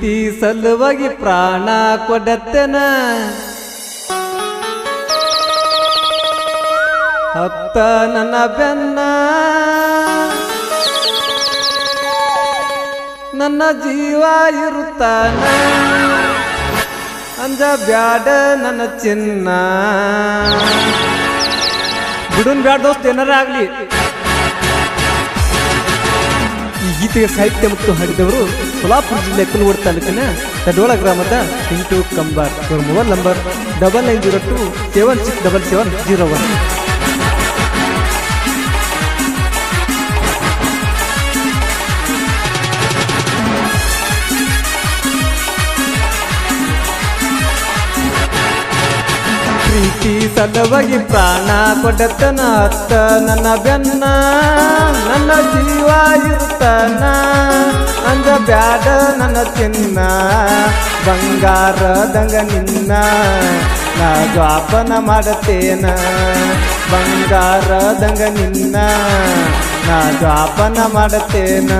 ಪ್ರೀತಿ ಸಲುವಾಗಿ ಪ್ರಾಣ ಕೊಡತ್ತನ? ಹತ್ತ ನನ್ನ ಬೆನ್ನ. ನನ್ನ ಜೀವ ಇರುತ್ತಾನ. ಅಂಜ ಬ್ಯಾಡ ನನ್ನ ಚಿನ್ನ. ಬಿಡುನ್ ಬ್ಯಾಡ ದೋಸ್ತ್, ಏನಾರ ಆಗ್ಲಿ. ಈ ಗೀತೆಗೆ ಸಾಹಿತ್ಯ ಮತ್ತು ಹಾಡಿದವರು ಸೊಲಾಪುರ ಜಿಲ್ಲೆ ಕುಲಗೋಡ ತಾಲೂಕಿನ ತಡೋಳ ಗ್ರಾಮದ ಪಿಂಟು ಕಂಬಾರ್. ಇವರ mobile number double nine zero two seven six double seven zero one ಸಲುವಾಗಿ ಪ್ರಾಣ ಕೊಡತನ ಅತ್ತ ನನ್ನ ಬೆನ್ನ. ನನ್ನ ಜೀವ ಇರ್ತಾನ ಅಂದ ಬ್ಯಾಡ ನನ್ನ ತಿನ್ನ ಬಂಗಾರದಂಗ ನಿನ್ನ, ನಾ ದ್ವಾಪನ ಮಾಡತೇನ. ಬಂಗಾರದಂಗ ನಿನ್ನ, ನಾ ದ್ವಾಪನ ಮಾಡತೇನ.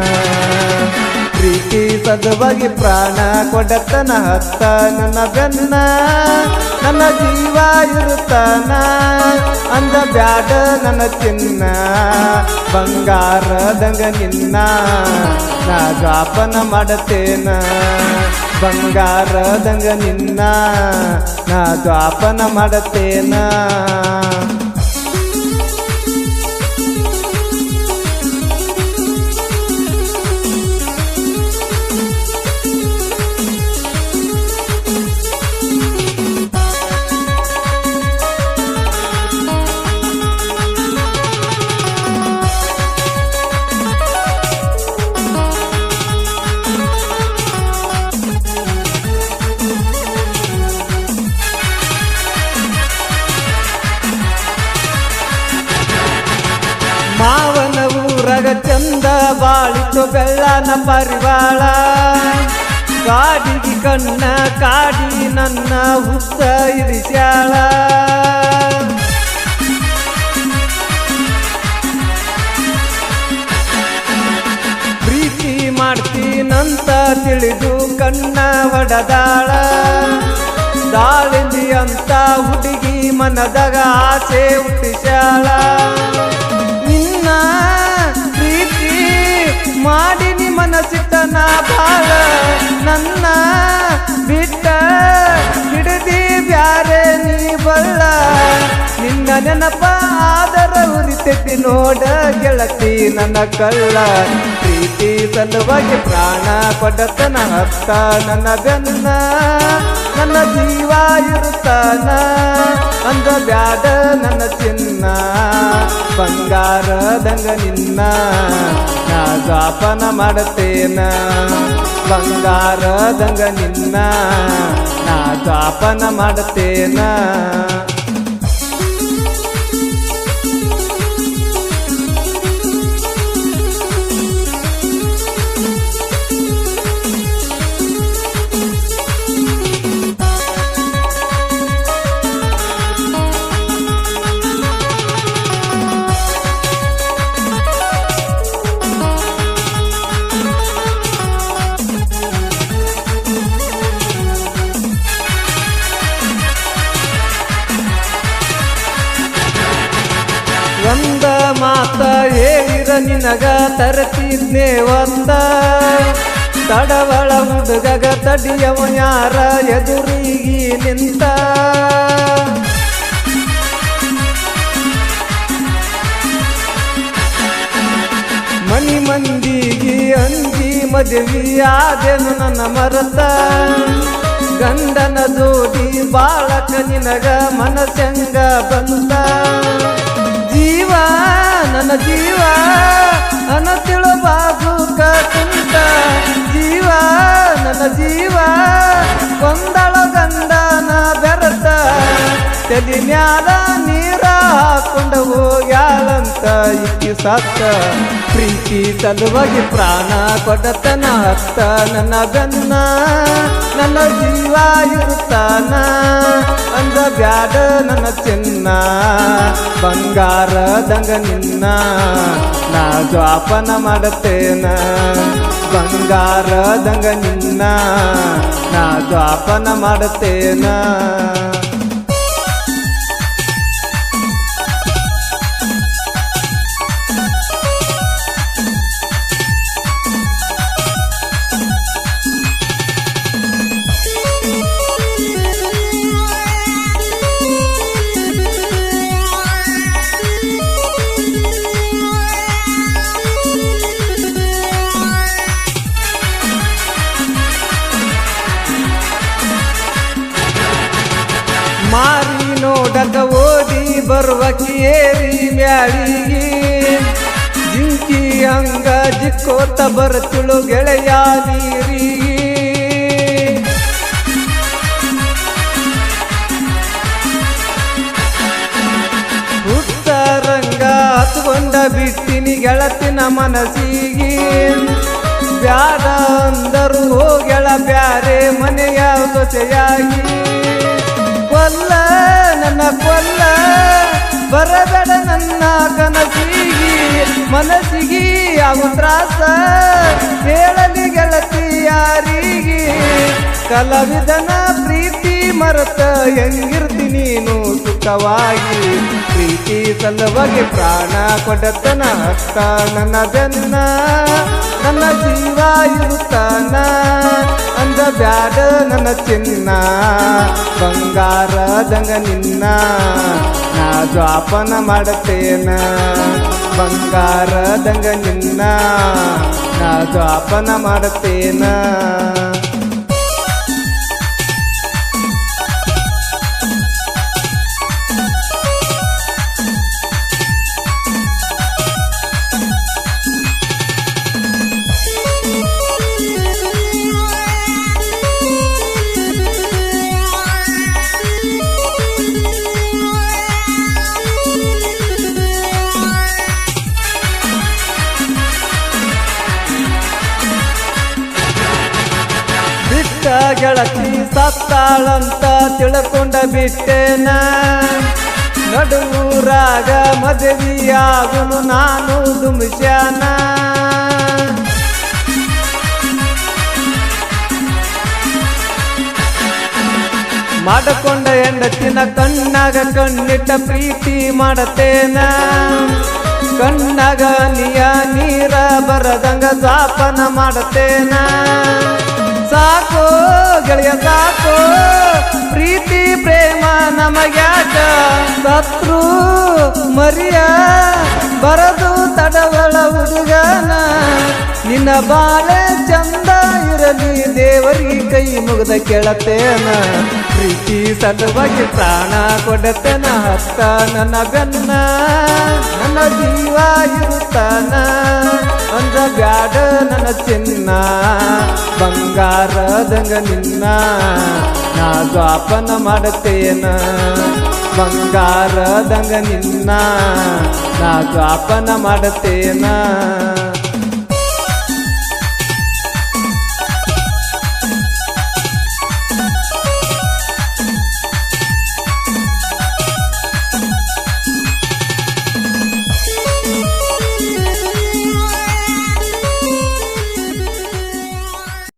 ಪ್ರೀತಿ ಸದವಾಗಿ ಪ್ರಾಣ ಕೊಡತನ ಹತ್ತ ನನ್ನ ಬೆನ್ನ ನನ್ನ ಜೀವ ಇರುತ್ತಾನ, ಅಂದ ಬ್ಯಾಡ ನನ್ನ ಚಿನ್ನ. ಬಂಗಾರದಂಗ ನಿನ್ನ, ನಾ ಜಾಪನ ಮಾಡತೇನ. ಬಂಗಾರದಂಗ ನಿನ್ನ, ನಾ ಜಾಪನ ಮಾಡತೇನ. ಚಂದ ಬಾಳಿತು ಬೆಳ್ಳನ ಪರಿವಾಳ ಕಾಡಿಗೆ ಕಣ್ಣ ಕಾಡಿ ನನ್ನ ಹುತ್ತ ಇರಿಸ್ಯಾಳ. ಪ್ರೀತಿ ಮಾಡ್ತೀನಂತ ತಿಳಿದು ಕಣ್ಣ ಒಡದಾಳ. ದಾಳಿಂದಿ ಅಂತ ಹುಡುಗಿ ಮನದಾಗ ಆಸೆ ಹುಟ್ಟಿಸ್ಯಾಳ. ಮನಸ್ಸಿಟ್ಟನ ಬಾಳ ನನ್ನ ಬಿಟ್ಟ ಹಿಡಿದಿ ಬ್ಯಾರೆ ನೀ ಬಲ್ಲ. ನೆನಪ ಆದರ ಉರಿತೈತಿ ನೋಡ ಗೆಳತಿ ನನ್ನ ಕಳ್ಳ. ಪ್ರೀತಿ ಸಲುವಾಗಿ ಪ್ರಾಣ ಕೊಡತನ ಹತ್ತ ನನ್ನ ಬೆನ್ನ. ನನ್ನ ಜೀವ ಇರುತ್ತಾನ, ಅಂದ ಬ್ಯಾಡ ನನ್ನ ಚಿನ್ನ. ಬಂಗಾರದಂಗ ನಿನ್ನ, ನಾ ಜಾಪನ ಮಾಡತೇನ. ಬಂಗಾರದಂಗ ನಿನ್ನ, ನಾ ಜಾಪನ ಮಾಡತೇನ. ಮಾತ ಹೇಳಿರ ನಿನಗ ತರತಿದ್ನೇ ಒಂದ. ತಡವಳ ಹುಡುಗಗ ತಡಿಯವ ಯಾರ ಎದುರಿಗಿ ನಿಂತ. ಮನಿ ಮಂದಿಗಿ ಅಂಗಿ ಮದುವೆಯಾದೆನು ನನ್ನ ಮರತ. ಗಂಡನ ಜೋಡಿ ಬಾಳಕ ನಿನಗ ಮನಸಂಗ ಬಂದ ನನ್ನ ಜೀವ ನನ್ನ ತಿಳಬಾಗು ಕುಂತ ಜೀವ ನನ್ನ ಜೀವ ಕೊಂದಳ ಗಂಡನ ಬೆರತ. ತಲಿ ಮ್ಯಾಲ ಇಕ್ಕಿ ಸತ್ತ ಪ್ರೀತಿ ಸಲುವಾಗಿ ಪ್ರಾಣ ಕೊಡತನ ಹತ್ತ ನನ್ನ ಬೆನ್ನ ನನ್ನ ಜೀವ ಇರುತ್ತಾನ. ಅಂದ ಬ್ಯಾಡ ನನ್ನ ಚಿನ್ನ. ಬಂಗಾರದಂಗ ನಿನ್ನ. ನಾ ಜ್ವಾಪನ ಮಾಡುತ್ತೇನ. ಬಂಗಾರದಂಗ ನಿನ್ನ. ನಾ ಜ್ವಾಪನ ಮಾಡುತ್ತೇನ. ಬರುವ ಕೇರಿ ಮ್ಯಾಳಿಗೆ ಜಿಂಕಿ ಹಂಗ ಜಿಕ್ಕೋತ ಬರುತ್ತಿಳು ಗೆಳೆಯ ನೀರಿ ಹುತ್ತರಂಗ ಹತ್ಕೊಂಡ ಬಿಟ್ಟಿನಿ ಗೆಳತಿನ ಮನಸ್ಸಿಗೆ. ಬ್ಯಾಡ ಅಂದರು ಹೋಗೆಳ ಬ್ಯಾರೆ ಮನೆಯ ಸೊಸೆಯಾಗಿ ಕೊಲ್ಲ ನನ್ನ ಕೊಲ್ಲ ಬರಬೇಡ ನನ್ನ ಕನಸಿಗಿ. ಮನಸ್ಸಿಗೆ ಯಾವ ತ್ರಾಸ ಹೇಳಲಿ ಗೆಳತಿ ಯಾರಿಗೆ ಕಲಾವಿದನ ಪ್ರೀತಿ ಮರೆತ ಹೆಂಗಿರ್ತಿ ನೀನು ಸುಖವಾಗಿ? ಪ್ರೀತಿ ಸಲುವಾಗಿ ಪ್ರಾಣ ಕೊಡತನ ನನ್ನ ಬೆನ್ನ. ನನ್ನ ಜೀವ ಇರುತ್ತಾನ, ಅಂದ ಬ್ಯಾಡ ನನ್ನ ಚಿನ್ನ. ಬಂಗಾರದಂಗ ನಿನ್ನ, ನಾ ಜ್ವಾಪನ ಮಾಡತೇನ. ಬಂಗಾರದಂಗ ನಿನ್ನ, ನಾ ಜ್ವಾಪನ ಮಾಡತೇನ. ಗೆಳತಿ ಸತ್ತಾಳಂತ ತಿಳ್ಕೊಂಡ ಬಿಟ್ಟೇನ? ನಡುವೂರಾಗ ಮದುವೆಯಾಗಲು ನಾನು ದುಮ್ಶ್ಯಾನ ಮಾಡಕೊಂಡ ಹೆಂಡತಿನ ಕಣ್ಣಾಗ ಕಣ್ಣಿಟ್ಟ ಪ್ರೀತಿ ಮಾಡತೇನ? ಕಣ್ಣಾಗ ನಿಯ ನೀರ ಬರದಂಗ ಜಾಪನ ಮಾಡತೇನ? ಸಾಕೋ ಗೆಳೆಯ ಸಾಕು. ಪ್ರೀತಿ ಪ್ರೇಮ ನಮಗ್ಯಾಕ? ಸತ್ರು ಮರಿಯ ಬರದು ತಡವಳ ಹುಡುಗನ. ನಿನ್ನ ಬಾಳೆ ಇರಲಿ ದೇವರಿ ಕೈ ಮುಗದ ಕೆಳತೇನ ಪ್ರೀತಿ ಸಲುವಾಗಿ ಪ್ರಾಣ ಕೊಡತೇನ ಹತ್ತ ನನ್ನ ಬೆನ್ನ. ನನ್ನ ಜೀವ ಇರುತ್ತಾನ ಅಂದ ಬ್ಯಾಡ ನನ್ನ ಚಿನ್ನ. ಬಂಗಾರದಂಗ ನಿನ್ನ ನಾ ಜ್ವಾಪನ ಮಾಡತೇನ ಬಂಗಾರದಂಗ ನಿನ್ನ ನಾ ಜ್ವಾಪನ ಮಾಡತೇನ